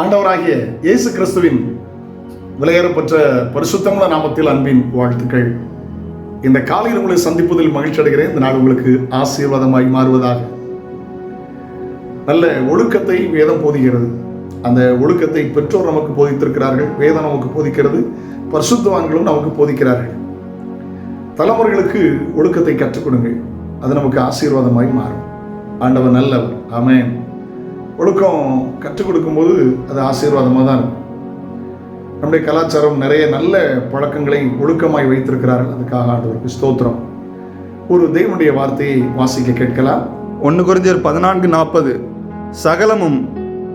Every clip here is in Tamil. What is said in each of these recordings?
ஆண்டவராகிய இயேசு கிறிஸ்துவின் விலையேறப்பட்ட பரிசுத்தமுள்ள நாமத்தில் அன்பின் வாழ்த்துக்கள். இந்த காலையில் உங்களை சந்திப்பதில் மகிழ்ச்சி அடைகிறேன். இந்த நாள் உங்களுக்கு ஆசீர்வாதமாய் மாறுவதாக. நல்ல ஒழுக்கத்தை வேதம் போதிக்கிறது. அந்த ஒழுக்கத்தை பெற்றோர் நமக்கு போதித்திருக்கிறார்கள். வேதம் நமக்கு போதிக்கிறது. பரிசுத்தவான்களும் நமக்கு போதிக்கிறார்கள். தலைமுறைகளுக்கு ஒழுக்கத்தை கற்றுக் கொடுங்கள். அது நமக்கு ஆசீர்வாதமாய் மாறும். ஆண்டவர் நல்லவர். ஆமேன். ஒழுக்கம் கற்றுக் கொடுக்கும்போது அது ஆசீர்வாதமாக தான் இருக்கும். நம்முடைய கலாச்சாரம் நிறைய நல்ல பழக்கங்களை ஒழுக்கமாய் வைத்திருக்கிறார்கள். அதுக்காக ஆண்டவருக்கு ஸ்தோத்திரம். ஒரு தெய்வனுடைய வார்த்தையை வாசிக்க கேட்கலாம். ஒன்று குறைஞ்சர் பதினான்கு நாற்பது. சகலமும்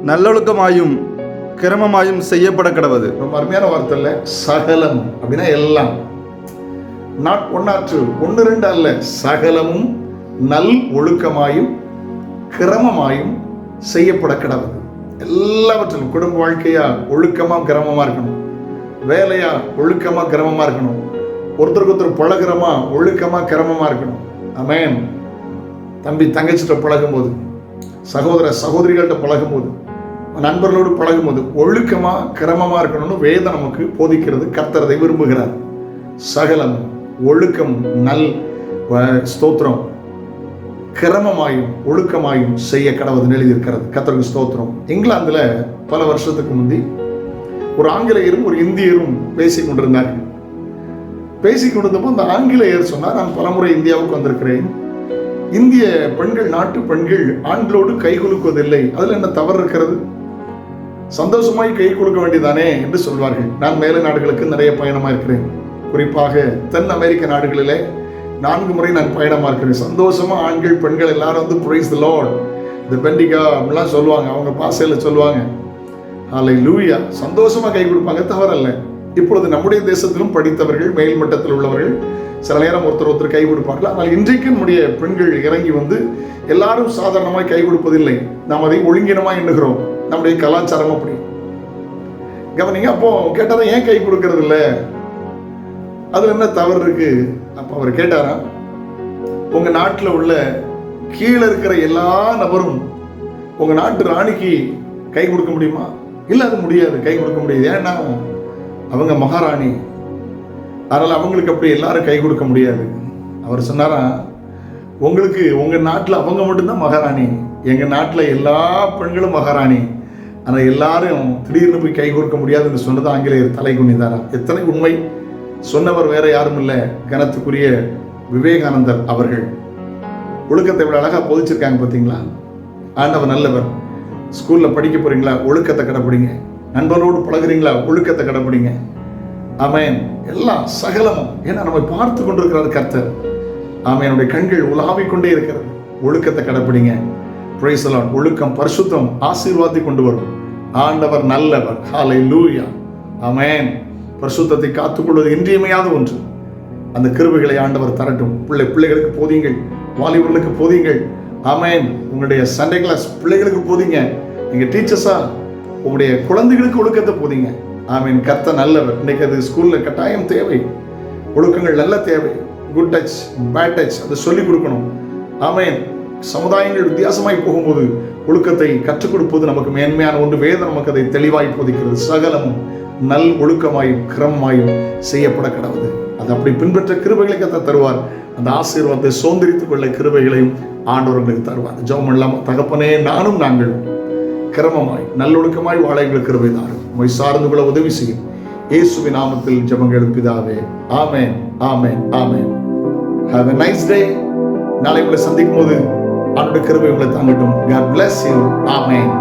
நல்லொழுக்கமாயும் கிரமமாயும் செய்யப்பட கிடவது. ரொம்ப அருமையான வார்த்தை இல்லை சகலம் அப்படின்னா எல்லாம். Not one or two. ஒன்று ரெண்டு அல்ல. சகலமும் நல் ஒழுக்கமாயும் கிரமமாயும் செய்யப்பட கிடவது எல்லாவற்றிலும் குடும்ப வாழ்க்கையா ஒழுக்கமா கிரமமா இருக்கணும். வேலையா ஒழுக்கமா கிரமமா இருக்கணும். ஒருத்தருக்கு ஒருத்தர் பழகிறமா ஒழுக்கமா கிரமமா இருக்கணும். அமேன் தம்பி தங்கச்சிட்ட பழகும்போது சகோதர சகோதரிகள்கிட்ட பழகும்போது நண்பர்களோடு பழகும்போது ஒழுக்கமா கிரமமா இருக்கணும்னு வேதம் நமக்கு போதிக்கிறது கர்த்தரதை விரும்புகிறார். சகலம் ஒழுக்கம் நல் ஸ்தோத்திரம். கிரமமாயும் ஒழுக்கமாயும் செய்ய கடவுள் எழுதியிருக்கிறது. கத்தருக்கு ஸ்தோத்திரம். இங்கிலாந்தில் பல வருஷத்துக்கு முந்தி ஒரு ஆங்கிலேயரும் ஒரு இந்தியரும் பேசிக் கொண்டிருந்தார்கள். கொண்டிருந்தப்போ அந்த ஆங்கிலேயர் சொன்னார் நான் பலமுறை இந்தியாவுக்கு வந்திருக்கிறேன். இந்திய பெண்கள் நாட்டு பெண்கள் ஆண்களோடு கை குலுக்குவதில்லை. அதில் என்ன தவறு இருக்கிறது? சந்தோஷமாய் கை கொடுக்க வேண்டியதானே? என்று சொல்வார்கள். நான் மேல நாடுகளுக்கு நிறைய பயணமாக இருக்கிறேன் குறிப்பாக தென் அமெரிக்க நாடுகளிலே நான்கு முறை நான் பயணமா இருக்கிறேன் சந்தோஷமா ஆண்கள் பெண்கள் எல்லாரும் வந்து பிரைஸ் த லார்ட் இந்த பெண்டிகா அப்படிலாம் சொல்லுவாங்க. அவங்க பாசையில சொல்லுவாங்க. அலை லூயா சந்தோஷமா கை கொடுப்பாங்க. தவறல்ல. இப்பொழுது நம்முடைய தேசத்திலும் படித்தவர்கள் மேல் மட்டத்தில் உள்ளவர்கள் சில நேரம் ஒருத்தர் ஒருத்தர் கை கொடுப்பார்கள். ஆனால் இன்றைக்கு நம்முடைய பெண்கள் இறங்கி வந்து எல்லாரும் சாதாரணமாய் கை கொடுப்பதில்லை. நாம் அதை ஒழுங்கினமா எண்ணுகிறோம். நம்முடைய கலாச்சாரம் அப்படி. கவனிங்க அப்போ கேட்டதை ஏன் கை கொடுக்கறது இல்லை அதில் என்ன தவறு இருக்கு? அப்போ அவர் கேட்டாராம் உங்கள் நாட்டில் உள்ள கீழே இருக்கிற எல்லா நபரும் உங்கள் நாட்டு ராணிக்கு கை கொடுக்க முடியுமா? இல்லை அது முடியாது கை கொடுக்க முடியாது. ஏன்னா அவங்க மகாராணி. அதனால் அவங்களுக்கு அப்படி எல்லாரும் கை கொடுக்க முடியாது. அவர் சொன்னாரா உங்களுக்கு உங்கள் நாட்டில் அவங்க மட்டும்தான் மகாராணி. எங்கள் நாட்டில் எல்லா பெண்களும் மகாராணி. ஆனால் எல்லாரும் திடீர்னு போய் கை கொடுக்க முடியாதுன்னு சொன்னது ஆங்கிலேயர் தலை குனிந்தாரா எத்தனை உண்மை. சொன்னவர் வேற யாரும் இல்லை கனத்துக்குரிய விவேகானந்தர் அவர்கள். ஒழுக்கத்தை விட அழகாக பொதிச்சிருக்காங்க பார்த்தீங்களா ஆண்டவர் நல்லவர். ஸ்கூலில் படிக்க போறீங்களா? ஒழுக்கத்தை கடைப்பிடிங்க. நண்பரோடு பழகுறீங்களா? ஒழுக்கத்தை கடைப்பிடிங்க. ஆமென். எல்லாம் சகலமும். ஏன்னா நம்ம பார்த்து கொண்டிருக்கிறார் கர்த்தர். அமையனுடைய கண்கள் உலாவிக் கொண்டே இருக்கிறது. ஒழுக்கத்தை கடைப்பிடிங்க. Praise ஒழுக்கம் பரிசுத்தம் ஆசீர்வாதி கொண்டு வரும். ஆண்டவர் நல்லவர். ஹாலை லூயா அமேன் பரிசுத்தத்தை காத்துக்கொள்வது இன்றியமையாத ஒன்று. அந்த கிருபைகளை ஆண்டவர் தரட்டும். பிள்ளை பிள்ளைகளுக்கு போதியுங்கள். வாலிபர்களுக்கு போதியுங்கள். ஆமேன். உங்களுடைய சண்டே கிளாஸ் பிள்ளைகளுக்கு போதிங்க. நீங்கள் டீச்சர்ஸா உங்களுடைய குழந்தைகளுக்கு ஒழுக்கத்தை போதிங்க. ஆமீன். கத்த நல்லவர். இன்னைக்கு அது ஸ்கூலில் கட்டாயம் தேவை. ஒழுக்கங்கள் நல்ல தேவை. குட் டச் பேட் டச் அதை சொல்லிக் கொடுக்கணும். ஆமேன். சமுதாயங்கள் வித்தியாசமாய் போகும்போது ஒழுக்கத்தை கற்றுக் கொடுப்பது நமக்கு மேன்மையான ஒன்று. வேதம் நமக்கு அதை தெளிவாய் போதிக்கிறது. சகலமும் நல் ஒழுக்கமாயும் கிரமமாயும் செய்யப்பட கடவுது அது அப்படி பின்பற்ற கிருபைகளை கத்த தருவார். அந்த ஆசீர்வாதத்தை சோந்தரித்துக் கொள்ள கிருபைகளையும் ஆண்டவர்களுக்கு தருவார். ஜெபம் இல்லாமல் தகப்பனே நானும் நாங்கள் கிரமமாய் நல்லொழுக்கமாய் வாழ எங்களுக்கு கிருபை தாரும். உம்மை சார்ந்து கொள்ள உதவி செய்யும். இயேசுவி நாமத்தில் ஜெபங்கள் பிதாவே. ஆமேன் ஆமேன் ஆமேன். ஹாவ் எ நைஸ் டே நாளை உங்களை சந்திக்கும் போது அவனுடைய கிருபை உங்களை தாங்கட்டும். God bless you amen.